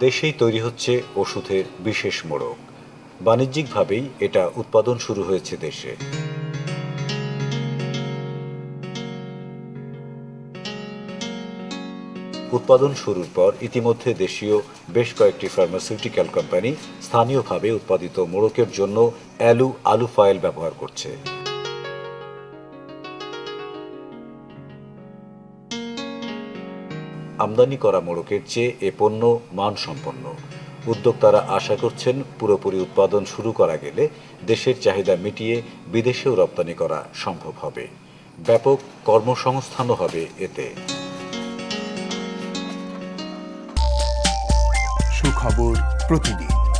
দেশেই তৈরি হচ্ছে ওষুধের বিশেষ মোড়ক। বাণিজ্যিকভাবেই এটা উৎপাদন শুরু হয়েছে দেশে। উৎপাদন শুরুর পর ইতিমধ্যে দেশীয় বেশ কয়েকটি ফার্মাসিউটিক্যাল কোম্পানি স্থানীয়ভাবে উৎপাদিত মোড়কের জন্য অ্যালু আলু ফাইল ব্যবহার করছে। আমদানি করা মোড়কের চেয়ে এ পণ্য মানসম্পন্ন। উদ্যোক্তারা আশা করছেন পুরোপুরি উৎপাদন শুরু করা গেলে দেশের চাহিদা মিটিয়ে বিদেশেও রপ্তানি করা সম্ভব হবে। ব্যাপক কর্মসংস্থানও হবে এতে। সুখবর প্রতিদিন।